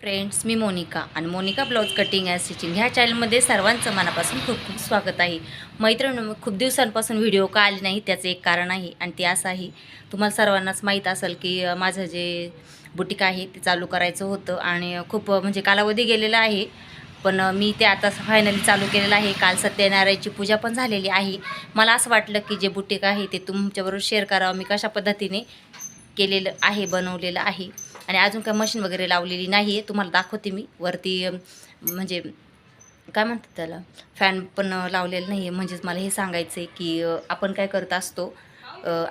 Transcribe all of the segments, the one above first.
Friends मी मोनिका. आणि Monika blouse cutting and stitching ह्या चॅनलमध्ये सर्वांचं मनापासून खूप खूप स्वागत आहे. मैत्रिणी खूप दिवसांपासून व्हिडिओ का आले नाही त्याचं एक कारण आहे आणि ते असं आहे. तुम्हाला सर्वांनाच माहीत असेल की माझं जे बुटीक आहे ते चालू करायचं होतं आणि खूप म्हणजे कालावधी गेलेला आहे. पण मी ते आता फायनली चालू केलेलं आहे. काल सत्यनारायणची पूजा पण झालेली आहे. मला असं वाटलं की जे बुटीक आहे ते तुमच्याबरोबर शेअर करावं. मी कशा पद्धतीने केलेलं आहे बनवलेलं आहे. आणि अजून काय मशीन वगैरे लावलेली नाही आहे तुम्हाला दाखवते मी. वरती म्हणजे काय म्हणतात त्याला? फॅन पण लावलेलं नाही आहे म्हणजेच मला हे सांगायचं आहे की आपण काय करत असतो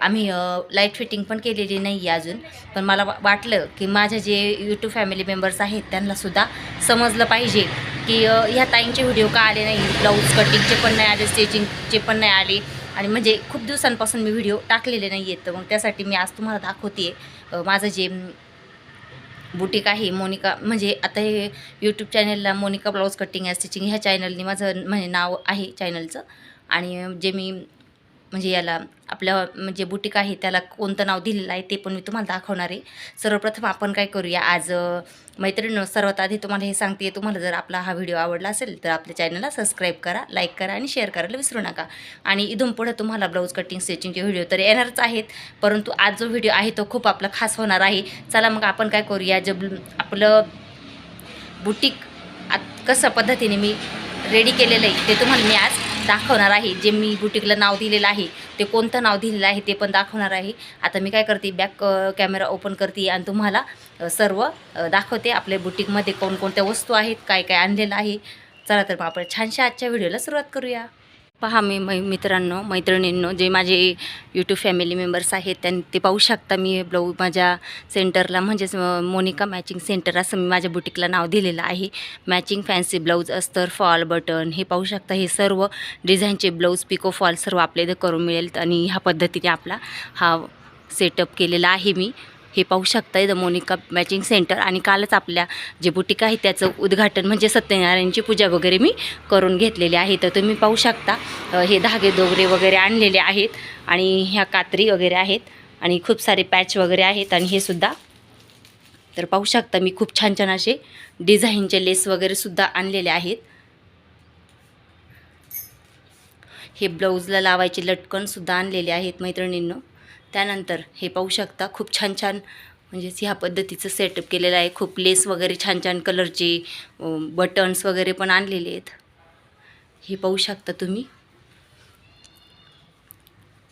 आम्ही लाइट फिटिंग पण केलेली नाही आहे अजून. पण मला वा- वाटलं की माझ्या जे यूट्यूब फॅमिली मेंबर्स आहेत त्यांनासुद्धा समजलं पाहिजे की ह्या ताईंचे व्हिडिओ का आले नाही? ब्लाऊज कटिंगचे पण नाही आले स्टिचिंगचे पण नाही आले. आणि म्हणजे खूप दिवसांपासून मी व्हिडिओ टाकलेले नाही आहेत तर मग त्यासाठी मी आज तुम्हाला दाखवते माझं जे बुटीक आहे मोनिका म्हणजे आता हे यूट्यूब चॅनलला Monika blouse cutting and stitching ह्या चॅनलने माझं म्हणजे नाव आहे चॅनलचं आणि जे मी म्हणजे याला आपल्या म्हणजे बुटीक आहे त्याला कोणतं नाव दिलेलं आहे ते पण मी तुम्हाला दाखवणार आहे. सर्वप्रथम आपण काय करूया आज अं, मैत्रिणी सर्वात आधी तुम्हाला हे सांगते तुम्हाला जर आपला हा व्हिडिओ आवडला असेल तर आपल्या चॅनलला सबस्क्राईब करा लाईक करा आणि शेअर करायला विसरू नका. आणि इथून पुढे तुम्हाला ब्लाऊज कटिंग स्टिचिंगचे व्हिडिओ तर येणारच आहेत परंतु आज जो व्हिडिओ आहे तो खूप आपला खास होणार आहे. चला मग आपण काय करूया जब आपलं बुटीक आत कसं पद्धतीने मी रेडी केलेलं आहे ते तुम्हाला मी आज दाखवणार आहे. जे मी बुटीकला नाव दिलेलं आहे ते कोणतं नाव दिलेलं आहे ते पण दाखवणार आहे. आता मी काय करते बॅक कॅमेरा ओपन करते आणि तुम्हाला सर्व दाखवते आपल्या बुटीकमध्ये कोणकोणत्या वस्तू आहेत काय काय आणलेलं आहे. चला तर मग आपण छानशा आजच्या व्हिडिओला सुरुवात करूया. पहा मी मै मित्रांनो मैत्रिणींनो जे माझे यूट्यूब फॅमिली मेंबर्स आहेत त्यां ते पाहू शकता मी ब्लाऊज माझ्या सेंटरला म्हणजेच मोनिका मॅचिंग सेंटर असं मी माझ्या बुटीकला नाव दिलेलं आहे. मॅचिंग फॅन्सी ब्लाऊज अस्तर फॉल बटन हे पाहू शकता हे सर्व डिझाईनचे ब्लाऊज पिको फॉल सर्व आपल्या इथं करून मिळेल आणि ह्या पद्धतीने आपला हा सेटअप केलेला आहे मी. हे पाहू शकता द मोनिका मॅचिंग सेंटर. आणि कालच आपल्या जे बुटीक आहे त्याचं उद्घाटन म्हणजे सत्यनारायणची पूजा वगैरे मी करून घेतलेली आहे. तर तुम्ही पाहू शकता हे धागे दोगरे वगैरे आणलेले आहेत आणि ह्या कात्री वगैरे आहेत आणि खूप सारे पॅच वगैरे आहेत आणि हे सुद्धा. तर पाहू शकता मी खूप छान छान असे डिझाईनचे लेस वगैरे सुद्धा आणलेले आहेत. हे ब्लाऊजला लावायचे लटकनसुद्धा आणलेले आहेत मैत्रिणींनं. त्यानंतर हे पाहू शकता खूप छान छान म्हणजेच ह्या पद्धतीचं सेटअप केलेलं आहे. खूप लेस वगैरे छान छान कलरचे बटन्स वगैरे पण आणलेले आहेत. हे पाहू शकता तुम्ही.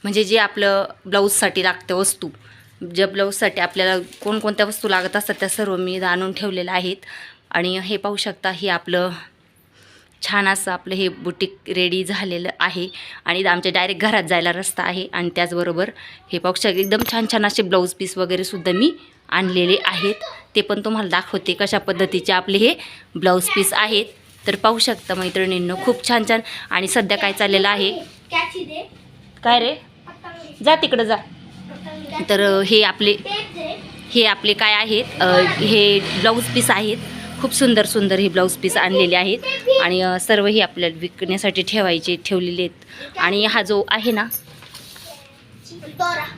म्हणजे जे आपलं ब्लाऊजसाठी लागतं वस्तू ज्या ब्लाऊजसाठी आपल्याला कोणकोणत्या वस्तू लागत असतात त्या सर्व मी आणून ठेवलेल्या आहेत. आणि हे पाहू शकता हे आपलं छान असं आपलं हे बुटीक रेडी झालेलं आहे. आणि आमच्या डायरेक्ट घरात जायला रस्ता आहे. आणि त्याचबरोबर हे पाहू शकता एकदम छान छान असे ब्लाऊज पीस वगैरे सुद्धा मी आणलेले आहेत. ते पण तुम्हाला दाखवते कशा पद्धतीचे आपले हे ब्लाऊज पीस आहेत. तर पाहू शकता मैत्रिणींनो खूप छान छान. आणि सध्या काय चाललेलं आहे? काय रे? जा तिकडं जा. तर हे आपले हे आपले काय आहेत? हे ब्लाऊज पीस आहेत. खूप सुंदर सुंदर ही ब्लाऊज पीस आणलेले आहेत. आणि सर्वही सर्व आपल्याला विकण्यासाठी ठेवायचे ठेवलेले आहेत. आणि हा जो आहे ना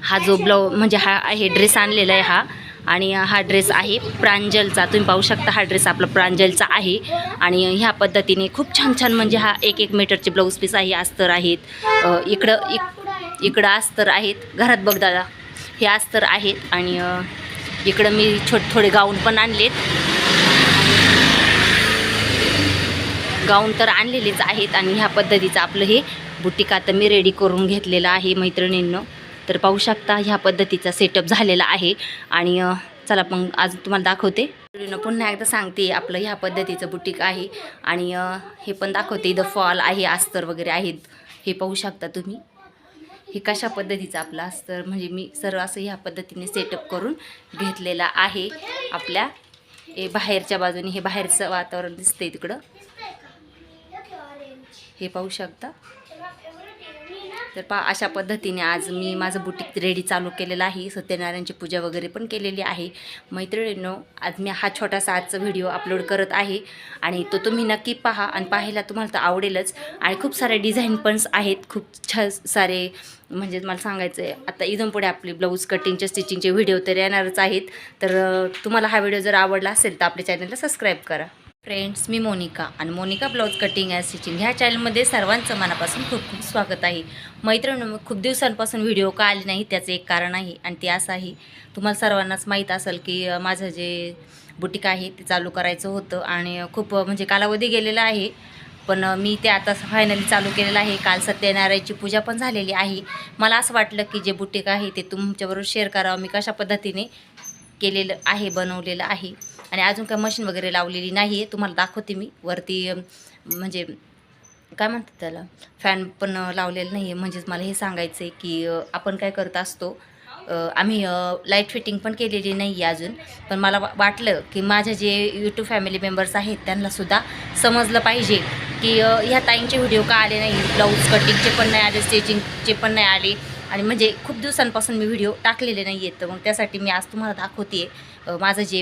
हा जो ब्लाऊ म्हणजे हा आहे ड्रेस आणलेला आहे हा. आणि हा ड्रेस आहे प्रांजलचा. तुम्ही पाहू शकता हा ड्रेस आपला प्रांजलचा आहे. आणि ह्या पद्धतीने खूप छान छान म्हणजे हा एक एक मीटरचे ब्लाऊज पीस आहे. अस्तर आहेत. इकडं इक इकडं अस्तर आहेत. घरात बघ दादा हे अस्तर आहेत. आणि इकडं मी छोट थोडे गाऊन पण आणलेत. गाऊन तर आणलेलेच आहेत आणि ह्या पद्धतीचं आपलं हे बुटीक आता मी रेडी करून घेतलेलं आहे मैत्रिणींनं. तर पाहू शकता ह्या पद्धतीचा सेटअप झालेला आहे. आणि चला मग आज तुम्हाला दाखवते. पुन्हा एकदा सांगते आपलं ह्या पद्धतीचं बुटीक आहे. आणि हे पण दाखवते. इथं फॉल आहे अस्तर वगैरे आहेत. हे पाहू शकता तुम्ही. हे कशा पद्धतीचं आपलं अस्तर? म्हणजे मी सर्व असं ह्या पद्धतीने सेटअप करून घेतलेला आहे. आपल्या हे बाहेरच्या बाजूने हे बाहेरचं वातावरण दिसतंय तिकडं. हे पाहू शकता. तर पा अशा पद्धतीने आज मी माझं बुटीक रेडी चालू केलेलं आहे. सत्यनारायणची पूजा वगैरे पण केलेली आहे. मैत्रिणींनो आज मी हा छोटासा आजचा व्हिडिओ अपलोड करत आहे. आणि तो तुम्ही नक्की पहा आणि पाहायला तुम्हाला तर आवडेलच. आणि खूप सारे डिझाईन पण आहेत. खूप छ सारे म्हणजे मला सांगायचं आहे आता इथून पुढे आपले ब्लाऊज कटिंगचे स्टिचिंगचे व्हिडिओ तर येणारच आहेत. तर तुम्हाला हा व्हिडिओ जर आवडला असेल तर आपल्या चॅनलला सबस्क्राईब करा. फ्रेंड्स मी मोनिका. आणि Monika blouse cutting and stitching ह्या चॅनलमध्ये सर्वांचं मनापासून खूप खूप स्वागत आहे. मैत्रिणी खूप दिवसांपासून व्हिडिओ का आले नाही त्याचं एक कारण आहे आणि ते असं आहे. तुम्हाला सर्वांनाच माहीत असेल की माझं जे बुटीक आहे ते चालू करायचं होतं आणि खूप म्हणजे कालावधी गेलेला आहे. पण मी ते आता फायनली चालू केलेलं आहे. काल सत्यनारायणची पूजा पण झालेली आहे. मला असं वाटलं की जे बुटीक आहे ते तुमच्याबरोबर शेअर करावं. मी कशा पद्धतीने केलेलं आहे बनवलेलं आहे. आणि अजून काही मशीन वगैरे लावलेली नाही आहे तुम्हाला दाखवते मी. वरती म्हणजे काय म्हणतात त्याला? फॅन पण लावलेलं नाही आहे म्हणजेच मला हे सांगायचं आहे की आपण काय करत असतो आम्ही लाइट फिटिंग पण केलेली नाही आहे अजून. पण मला वा- वाटलं की माझ्या जे यूट्यूब फॅमिली मेंबर्स आहेत त्यांनासुद्धा समजलं पाहिजे की ह्या ताईंचे व्हिडिओ का आले नाही? ब्लाऊज कटिंगचे पण नाही आले स्टिचिंगचे पण नाही आले. आणि म्हणजे खूप दिवसांपासून मी व्हिडिओ टाकलेले नाही आहेत तर मग त्यासाठी मी आज तुम्हाला दाखवते माझं जे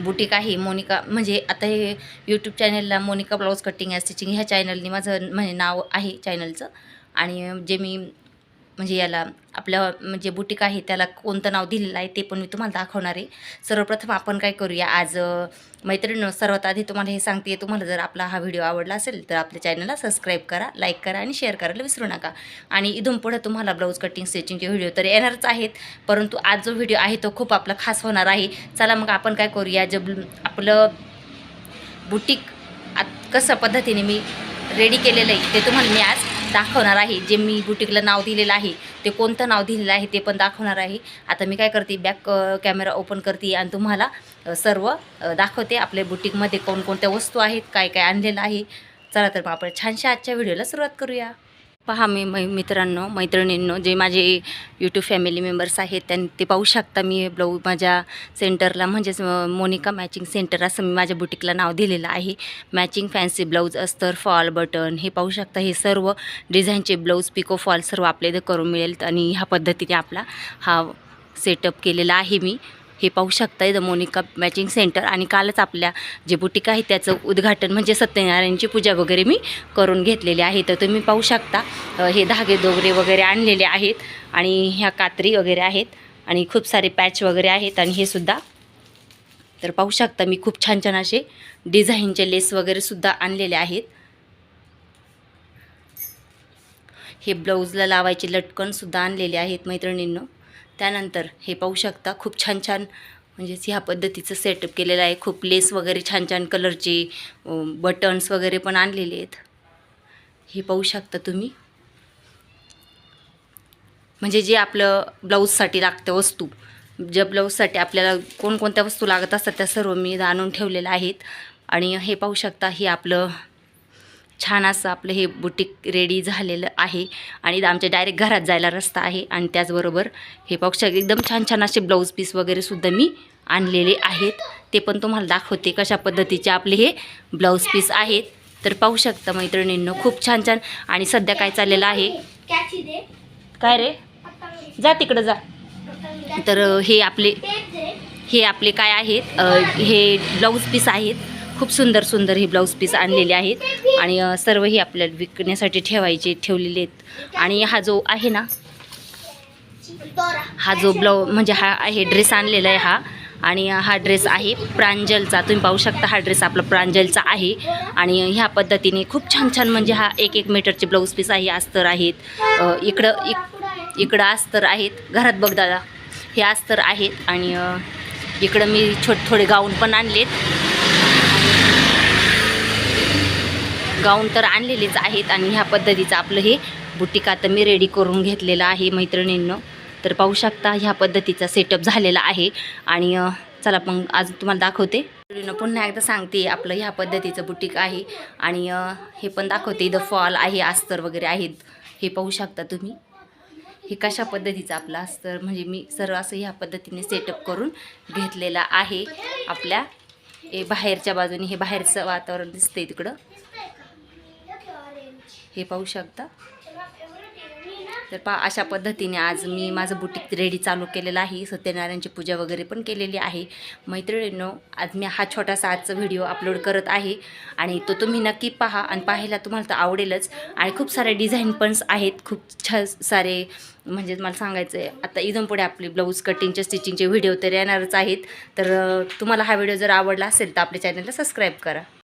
बुटीक आहे. मोनिका म्हणजे आता हे यूट्यूब चॅनलला Monika blouse cutting and stitching ह्या चॅनलनी माझं म्हणजे नाव आहे चॅनलचं आणि जे मी म्हणजे याला आपलं म्हणजे बुटीक आहे त्याला कोणतं नाव दिलेलं आहे ते पण मी तुम्हाला दाखवणार आहे. सर्वप्रथम आपण काय करूया आज मैत्रिणी सर्वात आधी तुम्हाला हे सांगते तुम्हाला जर आपला हा व्हिडिओ आवडला असेल तर आपल्या चॅनलला सबस्क्राईब करा लाईक करा आणि शेअर करायला विसरू नका. आणि इथून पुढे तुम्हाला ब्लाऊज कटिंग स्टिचिंगचे व्हिडिओ तर येणारच आहेत परंतु आज जो व्हिडिओ आहे तो खूप आपला खास होणार आहे. चला मग आपण काय करूया जब आपलं बुटीक आत कसं पद्धतीने मी रेडी केलेलं आहे ते तुम्हाला मी आज दाखवणार आहे जे मी बुटीकला नाव दिलेलं आहे. ते कोणतं नाव दिलेलं आहे ते पण दाखवणार आहे. आता मी काय करते बॅक कॅमेरा ओपन करते आणि तुम्हाला सर्व दाखवते आपल्या बुटीकमध्ये कोणकोणत्या वस्तू आहेत काय काय आणलेलं आहे. चला तर मग आपण छानशा आजच्या व्हिडिओला सुरुवात करूया. पहा मी मै मित्रांनो मैत्रिणींनो जे माझे यूट्यूब फॅमिली मेंबर्स आहेत त्यां ते पाहू शकता मी ब्लाऊज माझ्या सेंटरला म्हणजेच मोनिका मॅचिंग सेंटर असं मी माझ्या बुटीकला नाव दिलेलं आहे. मॅचिंग फॅन्सी ब्लाऊज अस्तर फॉल बटन हे पाहू शकता हे सर्व डिझाईनचे ब्लाऊज पिको फॉल सर्व आपल्या इथं करून मिळेल आणि ह्या पद्धतीने आपला हा सेटअप केलेला आहे मी. हे पाहू शकता द मोनिका मॅचिंग सेंटर आणि कालच आपल्या जे बुटीक आहे त्याचं उद्घाटन म्हणजे सत्यनारायणची पूजा वगैरे मी करून घेतलेली आहे. तर तुम्ही पाहू शकता हे धागे दोगरे वगैरे आणलेले आहेत आणि ह्या कात्री वगैरे आहेत आणि खूप सारे पॅच वगैरे आहेत आणि हे सुद्धा. तर पाहू शकता मी खूप छान छान असे डिझाईनचे लेस वगैरे सुद्धा आणलेले आहेत. हे ब्लाऊजला लावायचे लटकनसुद्धा आणलेले आहेत मैत्रिणींनो. त्यानंतर हे पाहू शकता खूप छान छान म्हणजेच ह्या पद्धतीचं सेटअप केलेलं आहे. खूप लेस वगैरे छान छान कलरचे बटन्स वगैरे पण आणलेले आहेत. हे पाहू शकता तुम्ही. म्हणजे जे आपलं ब्लाऊजसाठी लागतं वस्तू ज्या ब्लाऊजसाठी आपल्याला कोणकोणत्या वस्तू लागत असतात त्या सर्व मी आणून ठेवलेल्या आहेत. आणि हे पाहू शकता हे आपलं छान असं आपलं हे बुटीक रेडी झालेलं आहे. आणि आमच्या डायरेक्ट घरात जायला रस्ता आहे. आणि त्याचबरोबर हे पाहू एकदम छान छान असे ब्लाऊज पीस वगैरे सुद्धा मी आणलेले आहेत. ते पण तुम्हाला दाखवते कशा पद्धतीचे आपले हे ब्लाऊज पीस आहेत. तर पाहू शकता मैत्रिणींनो खूप छान छान. आणि सध्या काय चाललेलं आहे? काय रे? जा तिकडं जा. तर हे आपले हे आपले काय आहेत? हे ब्लाऊज पीस आहेत. खूप सुंदर सुंदर हे ब्लाऊज पीस आणलेले आहेत. आणि सर्वही सर्व आपल्याला विकण्यासाठी ठेवायचे ठेवलेले आहेत. आणि हा जो आहे ना हा जो ब्लाऊ म्हणजे हा आहे ड्रेस आणलेला आहे हा. आणि हा ड्रेस आहे प्रांजलचा. तुम्ही पाहू शकता हा ड्रेस आपला प्रांजलचा आहे. आणि ह्या पद्धतीने खूप छान छान म्हणजे हा एक एक मीटरचे ब्लाऊज पीस आहे. अस्तर आहेत. इकडं इक इकडं अस्तर आहेत. घरात बघ दादा हे अस्तर आहेत. आणि इकडं मी छो थोडे गाऊन पण आणलेत. गाऊन तर आणलेलेच आहेत आणि ह्या पद्धतीचं आपलं हे बुटीक आता मी रेडी करून घेतलेलं आहे मैत्रिणींनं. तर पाहू शकता ह्या पद्धतीचा सेटअप झालेला आहे. आणि चला मग आज तुम्हाला दाखवते. पुन्हा एकदा सांगते आपलं ह्या पद्धतीचं बुटीक आहे. आणि हे पण दाखवते. इथं फॉल आहे अस्तर वगैरे आहेत. हे पाहू शकता तुम्ही. हे कशा पद्धतीचं आपलं अस्तर? म्हणजे मी सर्व असं ह्या पद्धतीने सेटअप करून घेतलेलं आहे. आपल्या हे बाहेरच्या बाजूने हे बाहेरचं वातावरण दिसतंय तिकडं. हे पाहू शकता. तर पहा अशा पद्धतीने आज मी माझं बुटीक रेडी चालू केलेलं आहे. सत्यनारायणची पूजा वगैरे पण केलेली आहे. मैत्रिणींनो आज मी हा छोटासा आजचा व्हिडिओ अपलोड करत आहे. आणि तो तुम्ही नक्की पहा आणि पाहायला तुम्हाला तर आवडेलच. आणि खूप सारे डिझाईन पण आहेत. खूप छ सारे म्हणजे मला सांगायचं आहे आता इथून पुढे आपले ब्लाऊज कटिंगचे स्टिचिंगचे व्हिडिओ तर येणारच आहेत. तर तुम्हाला हा व्हिडिओ जर आवडला असेल तर आपल्या चॅनलला सबस्क्राईब करा.